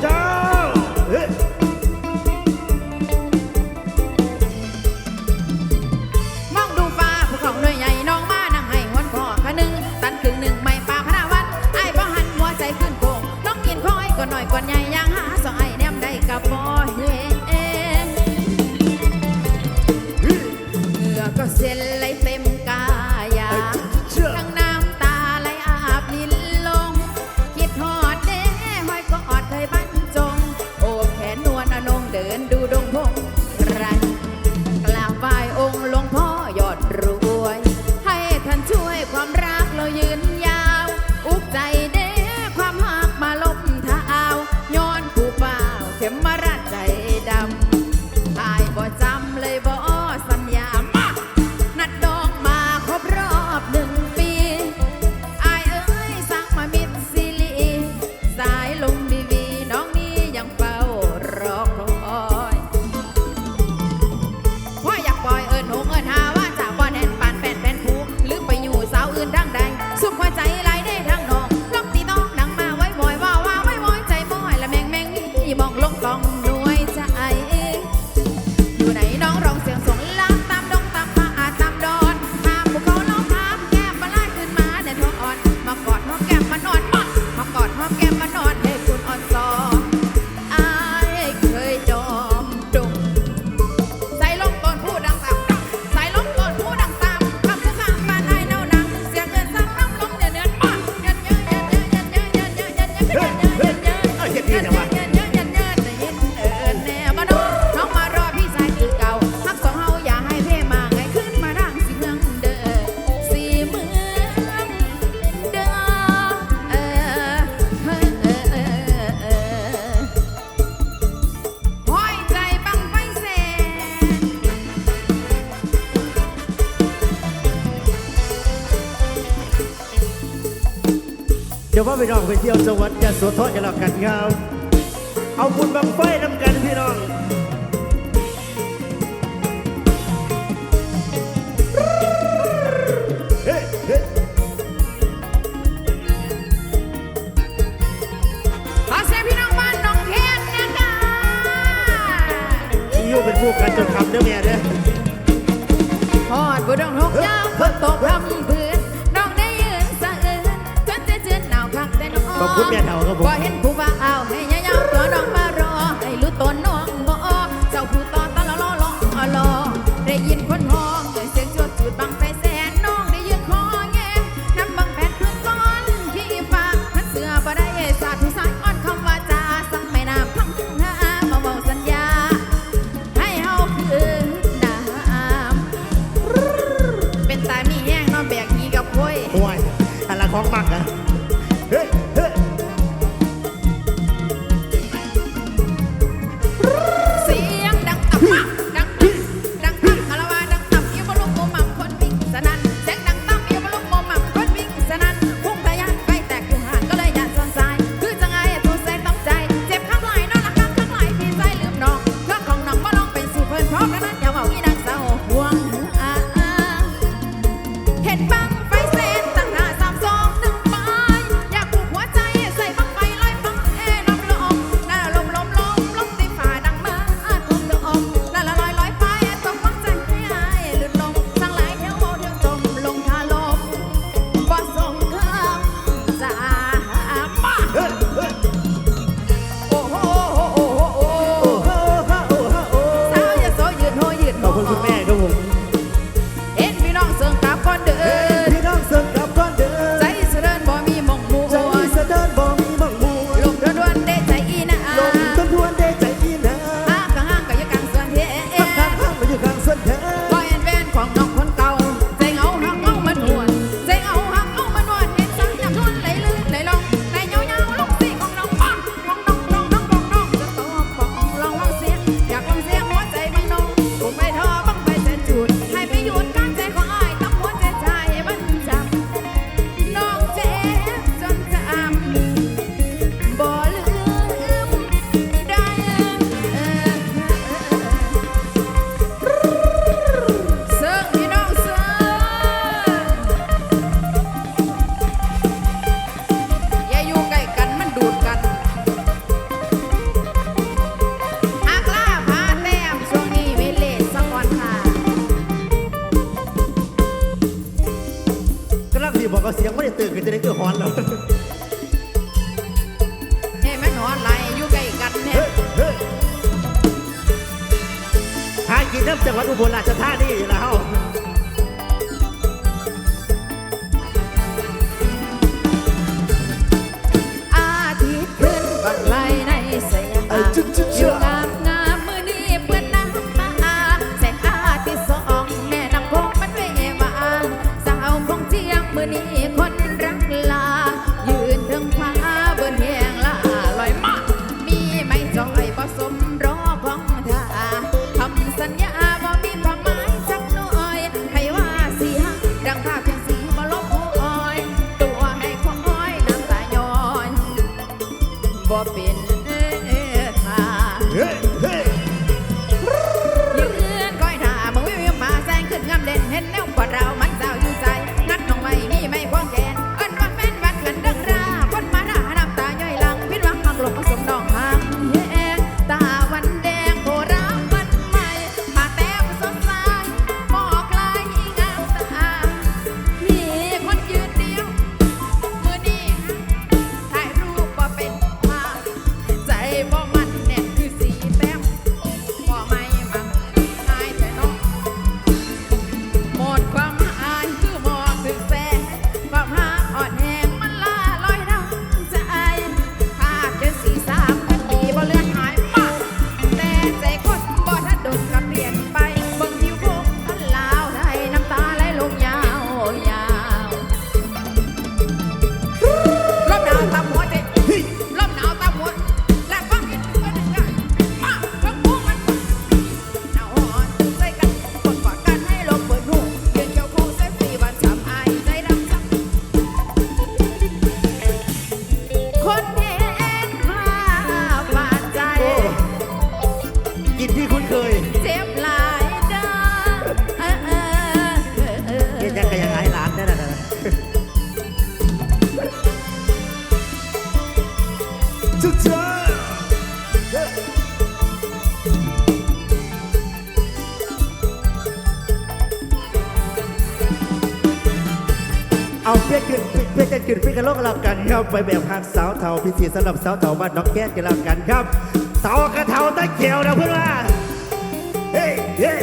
Stop. ไปเที่ยวจังหวัดยะโสธดกันแล้วกันครับเอาบุญบังไฟน้ำกันพี่น้องขอเสียงพี่น้องบ้านหนองเทนนะคะอยูเป็นผู้กันจนคำเด้อแม่เด้อ ม่เฒ่าครับผมบ่เห็นผู้ว่าเอาให้ยาวๆตัวน้องมารอให้รู้ตัวน้องบ่เจ้าผู้ต่อตะลอรอรอได้ยิน สียงไม่ได้ตื่นกันจะได้คือฮอนแล้วให้มันหอนไหลอยู่ใกล้กันเนี่ยเฮ้ยเฮ้ยหากินน้ำจังหวัดอุบลราชธานีแล้วอาทิตย์ขึ้นบังไลในสยามไอ้จุ๊จุ๊อเชื่ยู่องามงามมือนี้เพื่อนน้ำตาแสงอาทิตย์สองแม่น้ำโขงมันเววาสาวคงเที่ยงมือนี้ ครับไปแบบหักสาวเทาพิธีสำหรับสาวเทาบ้านน้องแก้กันแล้วกันครับเทากระเทาตะเขียวนะเพื่อนว่าเฮ้เฮ้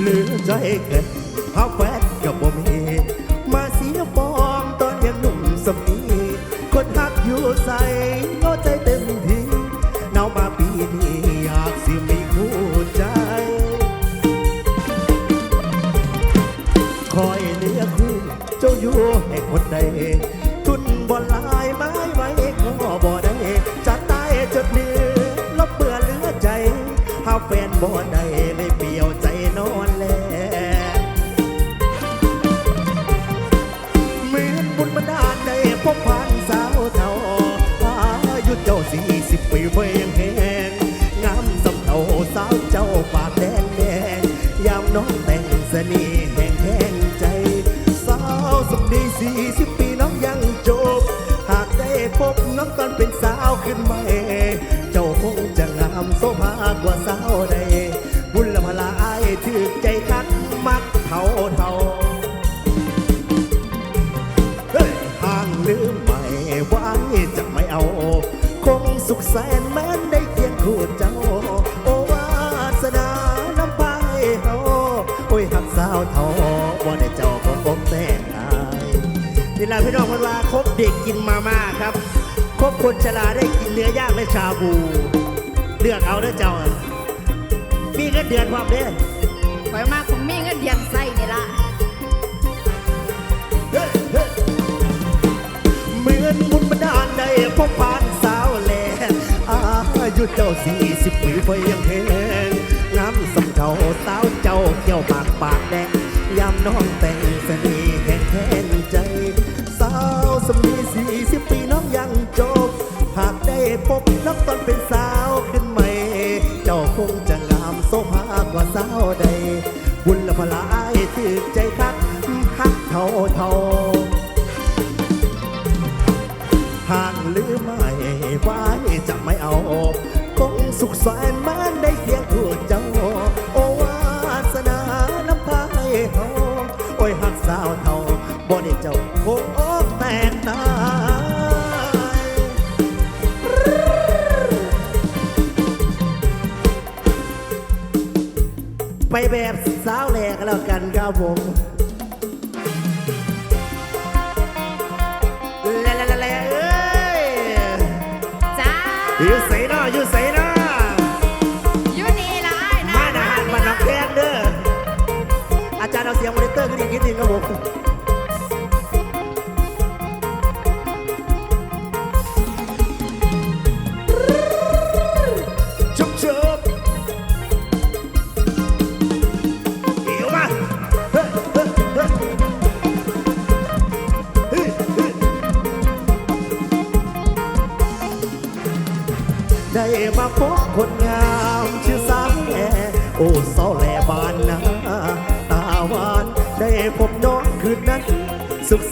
เหลือใจแค่ บ่ได้เลยเปลี่ยวใจนอนแลเหมือนบุญบันดาลได้พบผ่านสาวเท่าอายุเจ้าสี่สิบปีเวียงแหงงามสำเนาสาวเจ้าปากแดงแดงยามน้องแต่งเสน่ห์แห่งแห่งใจ สาวสมดีสี่สิบปีน้องยังจบ หากได้พบน้องตอนเป็นสาวขึ้นใหม่ ถือใจคักมักเท่าเท่าเฮ้ยห่างลืมไม่ไหวจะไม่เอา คงสุขแสนแม้นได้เคียงคู่เจ้า โอวาสนาน้ำไปเฮาโอ้ยหักสาวเท่าว่าได้เจ้าของผมแต่งอายนี่แหละพี่น้องคนว่าคบเด็กกินมาม่าครับคบคนชราได้กินเนื้อย่างและชาบู เลือกเอาเด้อเจ้ามีเงินเดือนความเด้อ ข่อยมาคงมีเงินเดือนใส่นี่ล่ะเหมือนบุญบันดาลได้พบผ่านสาวแลอายุเจ้าสี่สิบปีไปยังแหงงามสำเจ้าสาวเจ้าเกี่ยวปากปากแดงยามน้องแต่งเสน่ห์แห่งแทนใจ สาวสมีสี่สิบปีน้องยังจบ หากได้พบน้องตอนเป็นสาวขึ้นม่เสาวใด บุญละพลายถือใจคักคักเท่าเท่าห่างหรือไม่ไว้จะไม่เอาคงสุขสันมันได้เพียงถูกเจ้า โอวาสนาน้ำพายเฮาโอ้ยหักสาวเท่า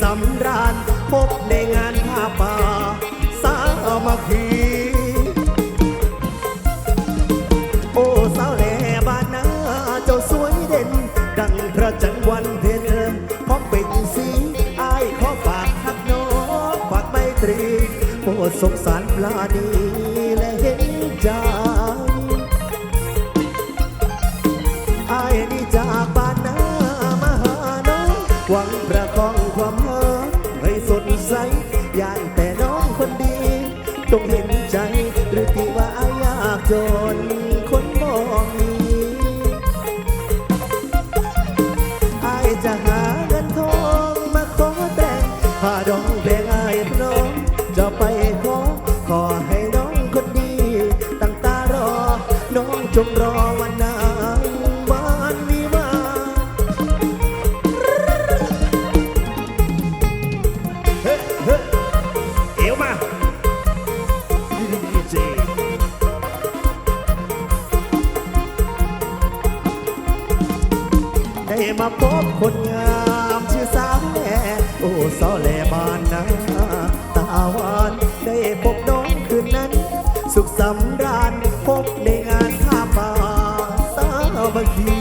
สำราญพบในงานผ้าป่า สามัคคีโอ้สาวแหล่บานนาเจ้าสวยเด่น ดังพระจันทร์วันเพ็ญพร้อมเป็นสีอายขอฝากทักน้องฝากไมตรีโปรดสงสารปลาดีและเห็นใจ วังประคองความเฮิงให้สดใสย่านแต่น้องคนดี ต้องเห็นใจหรือที่ว่าอายากจน มาพบคนงามชื่อสาวแหล่โอ้สาวแหล่บานนาตาหวานได้พบน้องคืนนั้น สุขสำราญพบในงานท่าป่าสามัคคี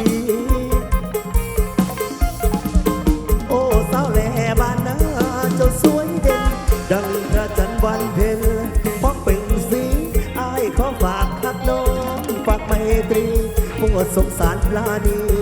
โอ้สาวแหล่บานนาเจ้าสวยเด่น ดังพระจันทร์วันเพ็ญพอกเป็นสีอายขอฝากคักน้องฝากไมตรีโปรดสงสารปลานี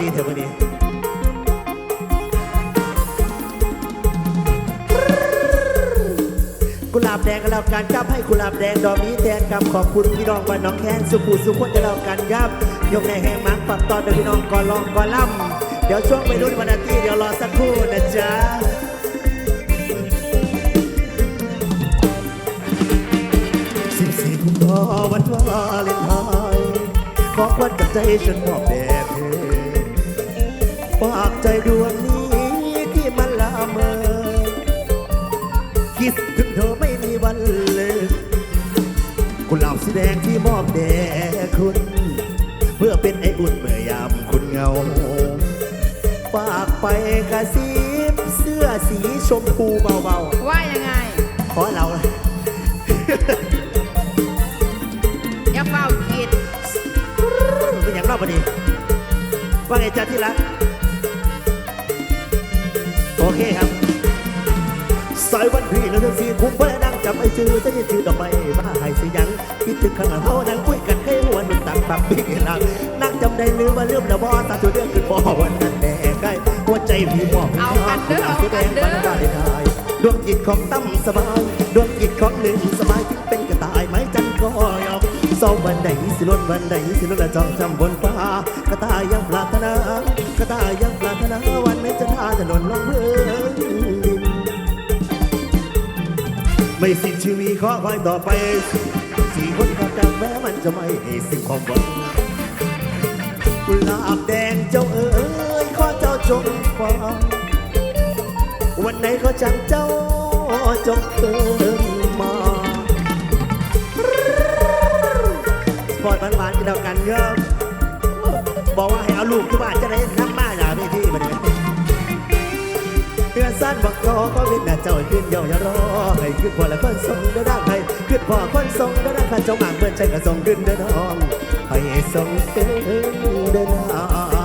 ดีเถอะวันนี้กุหลาบแดงกันแล้วกันครับให้กุหลาบแดงดอกนี้แทนครับขอบคุณพี่น้องบ้านน้องแคนสุขุสุขคนจะแล้วกันครับยกในแห่งมังปักตอนโดยพี่น้องก่อนลองก่อนล่ำเดี๋ยวช่วงไปรุ่นวันอาทิตย์เดี๋ยวรอสักครู่นะจ๊ะสิบสี่กุมภาวันวาเลนไทน์ขอควันกับใจฉันมอบแด่ ฝากใจดวงนี้ที่มันละเมอ คิดถึงเธอไม่มีวันเลยกุหลาบสีแดงที่มอบแด่คุณ เพื่อเป็นไออุ่นเมื่อยามคุณเงาฝากไปกระซิบเสื้อสีชมพูเบาว่ายังไง ๆขอเรา อย่าเฝ้าคิด เป็นอย่างรอบพอดีว่าไงจ๊ะที่รัก เคครับสายวันพี่แล้วเธอสีคุ้มเพื่อนั่งจับไอ้ชื่อจะได้ชื่อดอกไม้มาให้สิยังคิดถึงข้างหลังเขานั่งคุยกันให้หัวหนุ่มต่างปากพี่รักนั่งจำได้หรือว่าเรื่องระบอตาตัวเรื่องขึ้นบ่อวันนั้นแน่ใกล้หัวใจพี่มอบเอากันเด้อเอาแสดกันงเด้บรอรดาได้ได้ดวงจิตของตั้มสบายดวงจิตของหนึ่งสบายที่เป็นกระต่ายไม้จันก็ยอ สองวันไหนสิล้นวันไหนสิล้นละจองจำบนฟ้ากระตายยังปรารถนากระตายยังปรารถนาวันไหนจะท่าถนนลงเมืองไม่สิ้นชีวิตขอคอยต่อไปสี่คนกับดังแม้มันจะไม่ให้สิ้นความหวังกุหลาบแดงเจ้าเอ๋ยขอเจ้าจงฟังวันไหนก็จังเจ้าจงเติม พอร์ตหวานๆกันเดียวกันเยอะบอกว่าให้เอาลูกที่บ้านจะได้นับมาอย่าไปที่มันเลยเพื่อนสั้นบักคอก็วินหน้าเจ้าขึ้นเยาอย่ารอให้ขึ้นพอและคนทรงเด้ดังให้ขึ้นพอคนทรงได้ดังเจ้าหมากเพื่อนใจก็ทรงขึ้นเดินห้องให้ทรงขึ้นเดินหา